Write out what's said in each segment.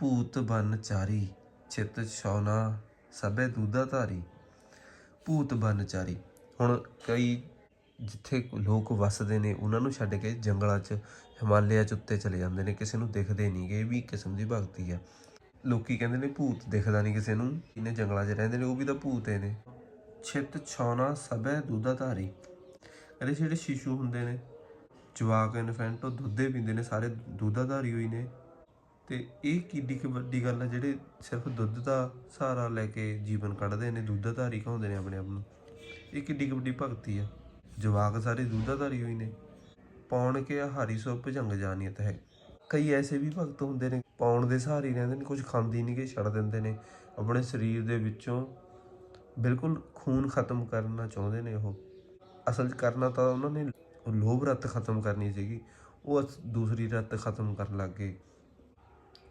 ਭੂਤ ਬਨ ਚਾਰੀ, ਚਿਤ ਛੌਨਾ ਸਭੇ ਦੂਦਾ ਧਾਰੀ। ਭੂਤ ਬਨ ਚਾਰੀ। ਹੁਣ ਕਈ ਜਿੱਥੇ ਲੋਕ ਵੱਸਦੇ ਨੇ, ਉਹਨਾਂ ਨੂੰ ਛੱਡ ਕੇ ਜੰਗਲਾਂ 'ਚ, ਹਿਮਾਲਿਆ 'ਚ ਉੱਤੇ ਚਲੇ ਜਾਂਦੇ ਨੇ। ਕਿਸੇ ਨੂੰ ਦਿਖਦੇ ਨਹੀਂਗੇ ਇਹ ਵੀ ਇੱਕ ਕਿਸਮ ਦੀ ਭਗਤੀ ਆ। ਲੋਕੀ ਕਹਿੰਦੇ ਨੇ ਭੂਤ ਦਿਖਦਾ ਨਹੀਂ ਕਿਸੇ ਨੂੰ। ਇਹਨੇ ਜੰਗਲਾਂ 'ਚ ਰਹਿੰਦੇ ਨੇ, ਉਹ ਵੀ ਤਾਂ ਭੂਤ ਏ ਨੇ। ਛਿਤ ਛੌਨਾ ਸਭੇ ਦੂਦਾ ਧਾਰੀ। ਕਹਿੰਦੇ ਜਿਹੜੇ ਸ਼ੀਸ਼ੂ ਹੁੰਦੇ ਨੇ, ਜਵਾਕ, ਇਨਫੈਂਟ, ਉਹ ਦੁੱਧੇ ਪੀਂਦੇ ਨੇ, ਸਾਰੇ ਦੁੱਧਾਧਾਰੀ ਹੋਈ ਨੇ। ਤੇ ਇਹ ਕਿੱਡੀ ਕੁ ਵੱਡੀ ਗੱਲ ਹੈ ਜਿਹੜੇ ਸਿਰਫ ਦੁੱਧ ਦਾ ਸਹਾਰਾ ਲੈ ਕੇ ਜੀਵਨ ਕੱਢਦੇ ਨੇ, ਦੁੱਧਾਧਾਰੀ ਕਹਾਉਂਦੇ ਨੇ ਆਪਣੇ ਆਪ ਨੂੰ। ਇਹ ਕਿੱਡੀ ਕੁ ਵੱਡੀ ਭਗਤੀ ਆ। ਜਵਾਕ ਸਾਰੇ ਦੁੱਧਾਧਾਰੀ ਹੋਈ ਨੇ। ਪਾਉਣ ਕੇ ਹਾਰੀ ਸੋ ਭਜੰਗ ਜਾਣੀਤ ਹੈ। ਕਈ ਐਸੇ ਵੀ ਭਗਤ ਹੁੰਦੇ ਨੇ, ਪਾਉਣ ਦੇ ਸਹਾਰੇ ਰਹਿੰਦੇ ਨੇ, ਕੁਝ ਖਾਂਦੀ ਨਹੀਂ ਕਿ ਛੱਡ ਦਿੰਦੇ ਨੇ। ਆਪਣੇ ਸਰੀਰ ਦੇ ਵਿੱਚੋਂ ਬਿਲਕੁਲ ਖੂਨ ਖਤਮ ਕਰਨਾ ਚਾਹੁੰਦੇ ਨੇ ਉਹ। ਅਸਲ 'ਚ ਕਰਨਾ ਤਾਂ ਉਹਨਾਂ ਨੇ ਲੋਭ ਰੱਤ ਖਤਮ ਕਰਨੀ ਸੀਗੀ। ਉਹ ਅਸ- ਦੂਸਰੀ ਰੱਤ ਖਤਮ ਕਰਨ ਲੱਗ ਗਏ।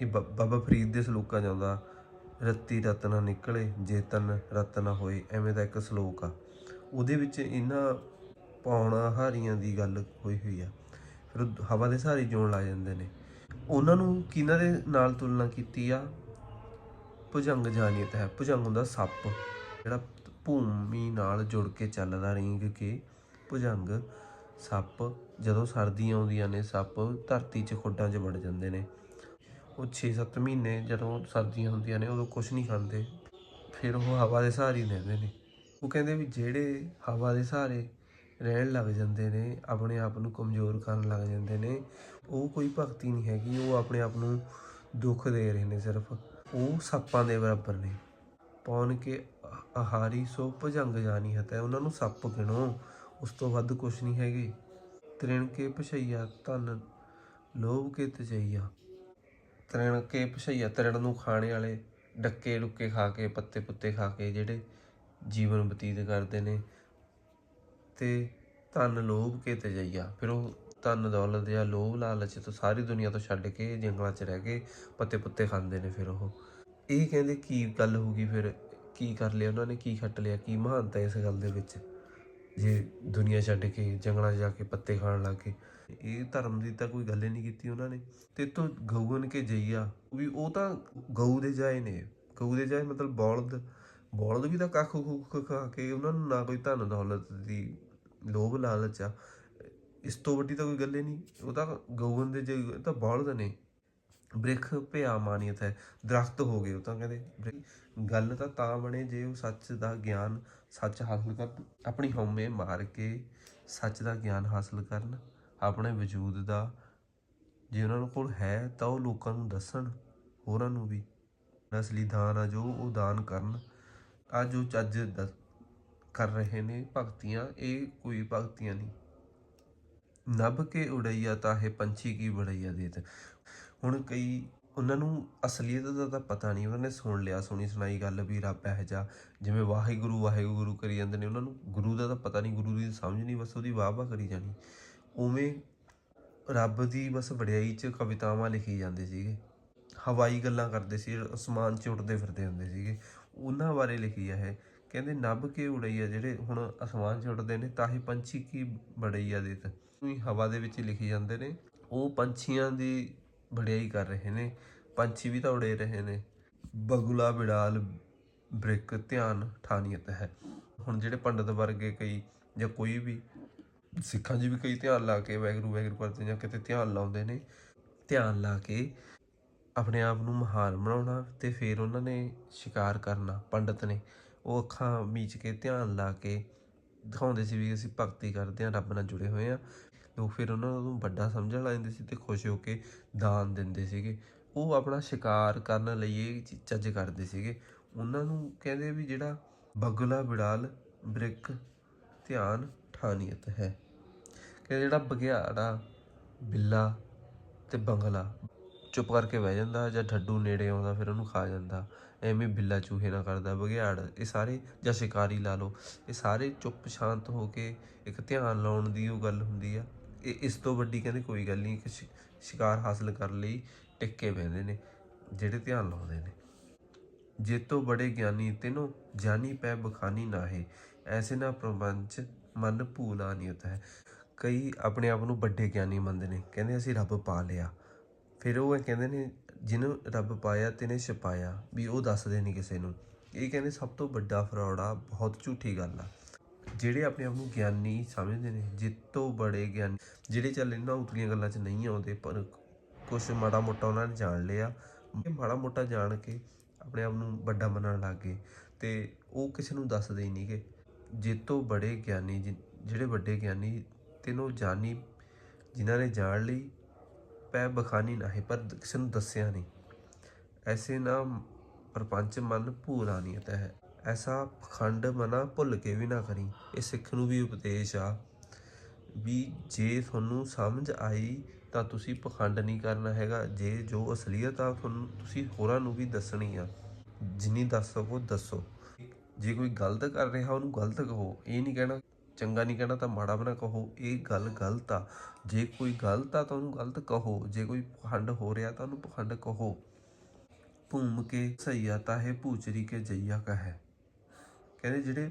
ਇਹ ਬ- ਬਾਬਾ ਫਰੀਦ ਦੇ ਸਲੋਕਾਂ ਜਾਂਦਾ ਰੱਤੀ ਰਤ ਨਾ ਨਿਕਲੇ ਜੇ ਤਨ ਰਤ ਹੋਏ ਐਵੇਂ ਦਾ ਇੱਕ ਸਲੋਕ ਆ। ਉਹਦੇ ਵਿੱਚ ਇਹਨਾਂ ਪੌਣਾ ਹਾਰੀਆਂ ਦੀ ਗੱਲ ਹੋਈ ਹੋਈ ਆ। ਫਿਰ ਹਵਾ ਦੇ ਸਹਾਰੇ ਜਿਉਣ ਲਾ ਜਾਂਦੇ ਨੇ। ਉਹਨਾਂ ਨੂੰ ਕਿਹਨਾਂ ਦੇ ਨਾਲ ਤੁਲਨਾ ਕੀਤੀ ਆ? ਭੁਜੰਗ ਜਾਨੀਤ ਹੈ। ਭੁਜੰਗ ਹੁੰਦਾ ਸੱਪ, ਜਿਹੜਾ ਭੂਮੀ ਨਾਲ ਜੁੜ ਕੇ ਚੱਲਦਾ ਰਿੰਗ ਕੇ। ਭੁਜੰਗ, ਸੱਪ ਜਦੋਂ ਸਰਦੀ ਆਉਂਦੀਆਂ ਨੇ, ਸੱਪ ਧਰਤੀ 'ਚ ਖੁੱਡਾਂ 'ਚ ਵੜ ਜਾਂਦੇ ਨੇ। ਉਹ 6-7 ਮਹੀਨੇ ਜਦੋਂ ਸਰਦੀਆਂ ਹੁੰਦੀਆਂ ਨੇ, ਉਦੋਂ ਕੁਝ ਨਹੀਂ ਖਾਂਦੇ। ਫਿਰ ਉਹ ਹਵਾ ਦੇ ਸਹਾਰੇ ਹੀ ਰਹਿੰਦੇ ਨੇ। ਉਹ ਕਹਿੰਦੇ ਵੀ ਜਿਹੜੇ ਹਵਾ ਦੇ ਸਹਾਰੇ ਰਹਿਣ ਲੱਗ ਜਾਂਦੇ ਨੇ, ਆਪਣੇ ਆਪ ਨੂੰ ਕਮਜ਼ੋਰ ਕਰਨ ਲੱਗ ਜਾਂਦੇ ਨੇ, ਉਹ ਕੋਈ ਭਗਤੀ ਨਹੀਂ ਹੈਗੀ, ਉਹ ਆਪਣੇ ਆਪ ਨੂੰ ਦੁੱਖ ਦੇ ਰਹੇ ਨੇ ਸਿਰਫ। ਉਹ ਸੱਪਾਂ ਦੇ ਬਰਾਬਰ ਨੇ। ਪੌਣ ਕੇ ਆਹਾਰੀ ਸੋ ਭਜੰਗ ਜਾਣੀ ਹੈ ਤਾਂ, ਉਹਨਾਂ ਨੂੰ ਸੱਪ ਗਿਣੋ, ਉਸ ਤੋਂ ਵੱਧ ਕੁਝ ਨਹੀਂ ਹੈਗੇ। ਤ੍ਰਿਣ ਕੇ ਪਛਈਆ ਧਨ, ਲੋਭ ਕੇ ਤਜਈਆ। ਤ੍ਰਿਣ ਕੇ ਪਛਈਆ ਤ੍ਰਿਣ ਨੂੰ ਖਾਣੇ ਵਾਲੇ ਡੱਕੇ ਡੁੱਕੇ ਖਾ ਕੇ, ਪੱਤੇ ਪੁੱਤੇ ਖਾ ਕੇ ਜਿਹੜੇ ਜੀਵਨ ਬਤੀਤ ਕਰਦੇ ਨੇ। ਤੇ ਧਨ ਲੋਭ ਕੇ ਤਜਈਆ ਫਿਰ ਉਹ ਧਨ ਦੌਲਤ ਜਾਂ ਲੋਭ ਲਾਲਚ ਤੋਂ ਸਾਰੀ ਦੁਨੀਆ ਤੋਂ ਛੱਡ ਕੇ ਜੰਗਲਾਂ 'ਚ ਰਹਿ ਕੇ ਪੱਤੇ ਪੁੱਤੇ ਖਾਂਦੇ ਨੇ ਫਿਰ ਉਹ। ਇਹ ਕਹਿੰਦੇ ਕੀ ਗੱਲ ਹੋ ਗਈ ਫਿਰ? ਕੀ ਕਰ ਲਿਆ ਉਹਨਾਂ ਨੇ? ਕੀ ਖੱਟ ਲਿਆ? ਕੀ ਮਹਾਨਤਾ ਇਸ ਗੱਲ ਦੇ ਵਿੱਚ? ਜੇ ਦੁਨੀਆ ਛੱਡ ਕੇ, ਜੰਗਲਾਂ 'ਚ ਜਾ ਕੇ, ਪੱਤੇ ਖਾਣ ਲੱਗ ਗਏ। ਇਹ ਧਰਮ ਦੀ ਤਾਂ ਕੋਈ ਗੱਲ ਹੀ ਨਹੀਂ ਕੀਤੀ ਉਹਨਾਂ ਨੇ। ਤੇ ਤੋਂ ਗਊਨ ਕੇ ਜਈਆ ਵੀ ਉਹ ਤਾਂ ਗਊ ਦੇ ਜਾਏ ਨੇ। ਗਊ ਦੇ ਜਾਏ ਮਤਲਬ ਬੌਲਦ। ਬੌਲਦ ਵੀ ਤਾਂ ਕੱਖ ਕੁੱਖ ਖਾ ਕੇ ਉਹਨਾਂ ਨੂੰ ਨਾ ਕੋਈ ਧਨ ਦੌਲਤ ਦੀ ਲੋਭ ਲਾਲਚ ਆ। ਇਸ ਤੋਂ ਵੱਡੀ ਤਾਂ ਕੋਈ ਗੱਲ ਹੀ ਨਹੀਂ। ਉਹ ਤਾਂ ਗਊਨ ਦੇ ਜੇ ਤਾਂ ਬੌਲਦ ਨੇ। ਬ੍ਰਿਖ ਭਿਆ ਮਾਨੀਅਤ ਹੈ ਦਰਖਤ ਹੋ ਗਏ ਉਹ ਤਾਂ ਕਹਿੰਦੇ। ਗੱਲ ਤਾਂ ਤਾਂ ਬਣੇ ਜੇ ਉਹ ਸੱਚ ਦਾ ਗਿਆਨ ਸੱਚ ਹਾਸਲ ਕਰਨ। ਆਪਣੀ ਹਉਮੈ ਮਾਰ ਕੇ ਸੱਚ ਦਾ ਗਿਆਨ ਹਾਸਲ ਕਰਨ। ਆਪਣੇ ਵਜੂਦ ਦਾ ਜੇ ਉਹਨਾਂ ਕੋਲ ਹੈ ਤਾਂ ਉਹ ਲੋਕਾਂ ਨੂੰ ਦੱਸਣ, ਹੋਰਾਂ ਨੂੰ ਵੀ। ਅਸਲੀ ਦਾਨ ਆ ਜੋ ਉਹ ਦਾਨ ਕਰਨ। ਆ ਜੋ ਚੱਜ ਦ- ਕਰ ਰਹੇ ਨੇ ਭਗਤੀਆਂ, ਇਹ ਕੋਈ ਭਗਤੀਆਂ ਨਹੀਂ ਨਭ ਕੇ ਉੜਈਆ ਤਾਹੇ ਪੰਛੀ ਕੀ ਬੜਈਆ ਦੇਤ। ਹੁਣ ਕਈ ਉਹਨਾਂ ਨੂੰ ਅਸਲੀਅਤ ਦਾ ਤਾਂ ਪਤਾ ਨਹੀਂ, ਉਹਨਾਂ ਨੇ ਸੁਣ ਲਿਆ, ਸੁਣੀ ਸੁਣਾਈ ਗੱਲ ਵੀ ਰੱਬ ਇਹ ਜਾ ਜਿਵੇਂ ਵਾਹਿਗੁਰੂ ਵਾਹਿਗੁਰੂ ਕਰੀ ਜਾਂਦੇ ਨੇ, ਉਹਨਾਂ ਨੂੰ ਗੁਰੂ ਦਾ ਤਾਂ ਪਤਾ ਨਹੀਂ, ਗੁਰੂ ਦੀ ਸਮਝ ਨਹੀਂ, ਬਸ ਉਹਦੀ ਵਾਹ ਵਾਹ ਕਰੀ ਜਾਣੀ। ਉਵੇਂ ਰੱਬ ਦੀ ਬਸ ਵਡਿਆਈ 'ਚ ਕਵਿਤਾਵਾਂ ਲਿਖੀ ਜਾਂਦੇ ਸੀਗੇ। ਹਵਾਈ ਗੱਲਾਂ ਕਰਦੇ ਸੀ, ਅਸਮਾਨ 'ਚ ਉੱਡਦੇ ਫਿਰਦੇ ਹੁੰਦੇ ਸੀਗੇ। ਉਹਨਾਂ ਬਾਰੇ ਲਿਖੀ ਆ ਇਹ। ਕਹਿੰਦੇ ਨਭ ਕੇ ਉੜਈਆ ਜਿਹੜੇ ਹੁਣ ਅਸਮਾਨ 'ਚ ਉੱਡਦੇ ਨੇ, ਤਾਂ ਹੀ ਪੰਛੀ ਕੀ ਬੜਈਆ ਦੇ ਹਵਾ ਦੇ ਵਿੱਚ ਲਿਖੀ ਜਾਂਦੇ ਨੇ। ਉਹ ਪੰਛੀਆਂ ਦੀ ਵਡਿਆਈ ਕਰ ਰਹੇ ਨੇ, ਪੰਛੀ ਵੀ ਤਾਂ ਉੜੇ ਰਹੇ ਨੇ। ਬਗੁਲਾ, ਬਿੜਾਲ, ਬ੍ਰਿਕ, ਧਿਆਨ, ਠਾਨੀਅਤ ਹੈ। ਹੁਣ ਜਿਹੜੇ ਪੰਡਤ ਵਰਗੇ ਕਈ ਜਾਂ ਕੋਈ ਵੀ ਸਿੱਖਾਂ 'ਚ ਵੀ ਕਈ ਧਿਆਨ ਲਾ ਕੇ ਵੈਗਰੂ ਵੈਗਰੂ ਕਰਦੇ ਜਾਂ ਕਿਤੇ ਧਿਆਨ ਲਾਉਂਦੇ ਨੇ, ਧਿਆਨ ਲਾ ਕੇ ਆਪਣੇ ਆਪ ਨੂੰ ਮਹਾਨ ਬਣਾਉਣਾ ਤੇ ਫਿਰ ਉਹਨਾਂ ਨੇ ਸ਼ਿਕਾਰ ਕਰਨਾ ਪੰਡਤ ਨੇ। ਉਹ ਅੱਖਾਂ ਮੀਚ ਕੇ ਧਿਆਨ ਲਾ ਕੇ ਦਿਖਾਉਂਦੇ ਸੀ ਵੀ ਅਸੀਂ ਭਗਤੀ ਕਰਦੇ ਹਾਂ, ਰੱਬ ਨਾਲ ਜੁੜੇ ਹੋਏ ਆ ਲੋਕ ਫਿਰ ਉਹਨਾਂ ਨੂੰ ਵੱਡਾ ਸਮਝਣ ਲੱਗ ਜਾਂਦੇ ਸੀ ਤੇ ਖੁਸ਼ ਹੋ ਕੇ ਦਾਨ ਦਿੰਦੇ ਸੀਗੇ। ਉਹ ਆਪਣਾ ਸ਼ਿਕਾਰ ਕਰਨ ਲਈ ਇਹ ਚੱਜ ਕਰਦੇ ਸੀਗੇ। ਉਹਨਾਂ ਨੂੰ ਕਹਿੰਦੇ ਵੀ ਜਿਹੜਾ ਬਗਲਾ, ਬਿੜਾਲ, ਬ੍ਰਿਕ, ਧਿਆਨ, ਠਾਨੀਅਤ ਹੈ। ਕਿ ਜਿਹੜਾ ਬਘਿਆੜਾ, ਬਿੱਲਾ ਤੇ ਬੰਗਲਾ ਚੁੱਪ ਕਰਕੇ ਬਹਿ ਜਾਂਦਾ ਜਾਂ ਠੱਡੂ ਨੇੜੇ ਆਉਂਦਾ ਫਿਰ ਉਹਨੂੰ ਖਾ ਜਾਂਦਾ। ਐਵੇਂ ਬਿੱਲਾ ਚੂਹੇ ਨਾ ਕਰਦਾ, ਬਘਿਆੜ, ਇਹ ਸਾਰੇ ਜਾਂ ਸ਼ਿਕਾਰੀ ਲਾ ਲਓ, ਇਹ ਸਾਰੇ ਚੁੱਪ ਸ਼ਾਂਤ ਹੋ ਕੇ ਇੱਕ ਧਿਆਨ ਲਾਉਣ ਦੀ ਉਹ ਗੱਲ ਹੁੰਦੀ ਆ। ਇਸ ਤੋਂ ਵੱਡੀ ਕਹਿੰਦੇ ਕੋਈ ਗੱਲ ਨਹੀਂ ਕਿ ਸ਼ਿ- ਸ਼ਿਕਾਰ ਹਾਸਲ ਕਰਨ ਲਈ ਟਿੱਕੇ ਬਹਿੰਦੇ ਨੇ, ਜਿਹੜੇ ਧਿਆਨ ਲਾਉਂਦੇ ਨੇ। ਜੇਤੋ ਬੜੇ ਗਿਆਨੀ, ਤੈਨੂੰ ਜਾਨੀ ਪੈ ਬਖਾਨੀ ਨਾਹੇ ਐਸੇ ਨਾ ਪ੍ਰਪੰਚ ਮਨ ਭੂਲਾ ਨਿਯਤ ਹੈ। ਕਈ ਆਪਣੇ ਆਪ ਨੂੰ ਵੱਡੇ ਗਿਆਨੀ ਮੰਨਦੇ ਨੇ, ਕਹਿੰਦੇ ਅਸੀਂ ਰੱਬ ਪਾ ਲਿਆ। ਫਿਰ ਉਹ ਇਹ ਕਹਿੰਦੇ ਨੇ, ਜਿਹਨੂੰ ਰੱਬ ਪਾਇਆ, ਤੈਨੇ ਛਪਾਇਆ, ਵੀ ਉਹ ਦੱਸਦੇ ਨਹੀਂ ਕਿਸੇ ਨੂੰ। ਇਹ ਕਹਿੰਦੇ ਸਭ ਤੋਂ ਵੱਡਾ ਫਰਾਡ ਆ ਬਹੁਤ ਝੂਠੀ ਗੱਲ ਆ। ਜਿਹੜੇ ਆਪਣੇ ਆਪ ਨੂੰ ਗਿਆਨੀ ਸਮਝਦੇ ਨੇ, ਜਿੱਤੋਂ ਬੜੇ ਗਿਆਨੀ, ਜਿਹੜੇ ਚੱਲ ਇਹਨਾਂ ਉਤਲੀਆਂ ਗੱਲਾਂ 'ਚ ਨਹੀਂ ਆਉਂਦੇ, ਪਰ ਕੁਛ ਮਾੜਾ ਮੋਟਾ ਉਹਨਾਂ ਨੇ ਜਾਣ ਲਿਆ। ਇਹ ਮਾੜਾ ਮੋਟਾ ਜਾਣ ਕੇ ਆਪਣੇ ਆਪ ਨੂੰ ਵੱਡਾ ਮੰਨਣ ਲੱਗ ਗਏ ਤੇ ਉਹ ਕਿਸੇ ਨੂੰ ਦੱਸਦੇ ਹੀ ਨਹੀਂਗੇ। ਜਿੱਤੋਂ ਬੜੇ ਗਿਆਨੀ, ਜਿ- ਜਿਹੜੇ ਵੱਡੇ ਗਿਆਨੀ, ਤੈਨੂੰ ਜਾਣੀ ਜਿਨ੍ਹਾਂ ਨੇ ਜਾਣ ਲਈ ਪੈ ਬਖਾਨੀ ਨਹੀਂ ਪਰ ਕਿਸੇ ਨੂੰ ਦੱਸਿਆ ਨਹੀਂ। ਐਸੇ ਨਾ ਪਰਪੰਚ ਮਨ ਭੂਰਾਨੀਤ ਹੈ। ਐਸਾ ਪਖੰਡ ਮਨਾ ਭੁੱਲ ਕੇ ਵੀ ਨਾ ਕਰੀ। ਇਹ ਸਿੱਖ ਨੂੰ ਵੀ ਉਪਦੇਸ਼ ਆ ਵੀ ਜੇ ਤੁਹਾਨੂੰ ਸਮਝ ਆਈ ਤਾਂ ਤੁਸੀਂ ਪਖੰਡ ਨਹੀਂ ਕਰਨਾ ਹੈਗਾ। ਜੇ ਜੋ ਅਸਲੀਅਤ ਆ ਤੁਹਾਨੂੰ, ਤੁਸੀਂ ਹੋਰਾਂ ਨੂੰ ਵੀ ਦੱਸਣੀ ਆ। ਜਿੰਨੀ ਦੱਸ ਸਕੋ, ਦੱਸੋ। ਜੇ ਕੋਈ ਗਲਤ ਕਰ ਰਿਹਾ, ਉਹਨੂੰ ਗਲਤ ਕਹੋ। ਇਹ ਨਹੀਂ ਕਹਿਣਾ, ਚੰਗਾ ਨਹੀਂ ਕਹਿਣਾ ਤਾਂ ਮਾੜਾ ਬਣਾ ਕਹੋ। ਇਹ ਗੱਲ ਗਲਤ ਆ। ਜੇ ਕੋਈ ਗਲਤ ਆ ਤਾਂ ਉਹਨੂੰ ਗਲਤ ਕਹੋ। ਜੇ ਕੋਈ ਪਖੰਡ ਹੋ ਰਿਹਾ ਤਾਂ ਉਹਨੂੰ ਪਖੰਡ ਕਹੋ। ਭੂਮ ਕੇ ਸਈਆ ਤਾਂ ਹੈ ਭੂਚਰੀ ਕੇ ਜਈਆ ਕਾ ਕਹਿੰਦੇ ਜਿਹੜੇ